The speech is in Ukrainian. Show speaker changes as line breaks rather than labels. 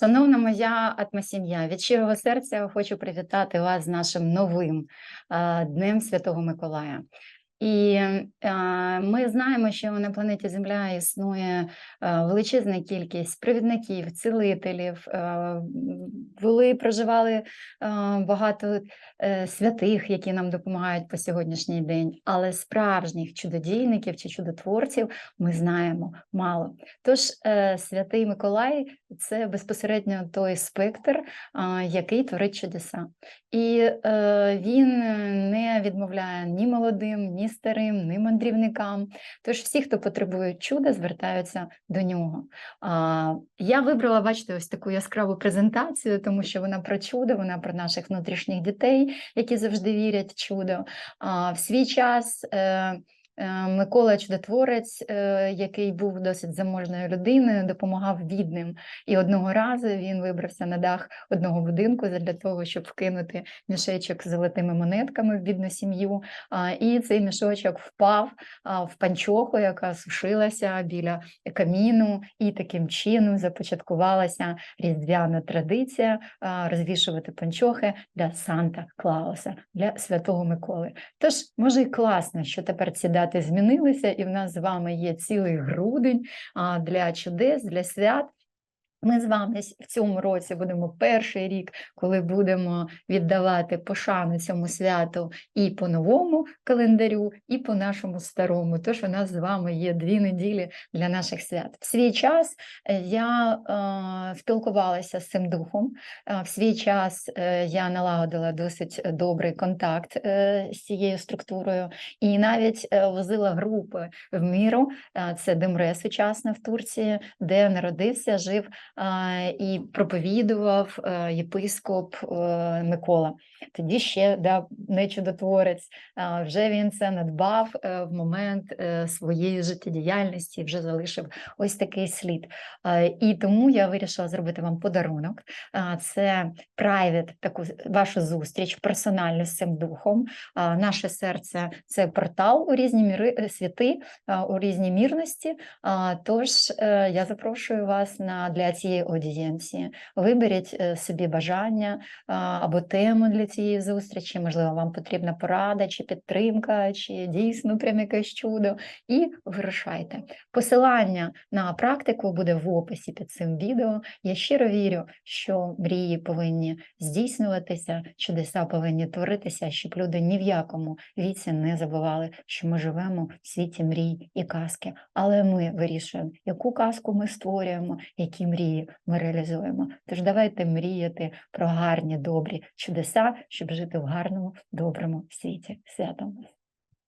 Шановна моя атмосім'я, від щирого серця хочу привітати вас з нашим новим Днем Святого Миколая. І е, ми знаємо, що на планеті Земля існує е, величезна кількість провідників, цілителів, е, були, проживали е, багато е, святих, які нам допомагають по сьогоднішній день, але справжніх чудодійників чи чудотворців ми знаємо мало. Тож е, святий Миколай це безпосередньо той спектр, а, який творить чудеса. І е, він не відмовляє ні молодим, ні старим, ні мандрівникам. Тож всі, хто потребує чуда, звертаються до нього. А, я вибрала, бачите, ось таку яскраву презентацію, тому що вона про чудо, вона про наших внутрішніх дітей, які завжди вірять в чудо. А, в свій час. Е, Микола Чудотворець, е, який був досить заможною людиною, допомагав бідним. І одного разу він вибрався на дах одного будинку для того, щоб вкинути мішечок з золотими монетками в бідну сім'ю. І цей мішочок впав в панчоху, яка сушилася біля каміну, і таким чином започаткувалася різдвяна традиція розвішувати панчохи для Санта Клауса, для Святого Миколи. Тож, може, і класно, що тепер ці дати змінилися, і в нас з вами є цілий грудень для чудес, для свят. Ми з вами в цьому році будемо перший рік, коли будемо віддавати пошану цьому святу і по новому календарю, і по нашому старому. Тож у нас з вами є дві неділі для наших свят. В свій час е, я е, спілкувалася з цим духом. В свій час е, я налагодила досить добрий контакт е, з цією структурою, і навіть возила групи в міру. Це Демре сучасне в Турції, де народився, жив і проповідував е, єпископ е, Микола. Тоді ще да, не чудотворець. Вже він це надбав е, в момент своєї життєдіяльності, вже залишив ось такий слід. І тому я вирішила зробити вам подарунок. Це private, таку вашу зустріч персональну з цим духом. Наше серце це портал у різні міри світи, у різні мірності. Тож я запрошую вас на для цієї аудієнції. Виберіть е, собі бажання або тему для цієї зустрічі. Можливо, вам потрібна порада чи підтримка, чи дійсно прям якесь чудо. І вирушайте. Посилання на практику буде в описі під цим відео. Я щиро вірю, що мрії повинні здійснюватися, чудеса повинні творитися, щоб люди ні в якому віці не забували, що ми живемо в світі мрій і казки. Але ми вирішуємо, яку казку ми створюємо, які мрії ми реалізуємо. Тож давайте мріяти про гарні, добрі чудеса, щоб жити в гарному, доброму світі. Святом!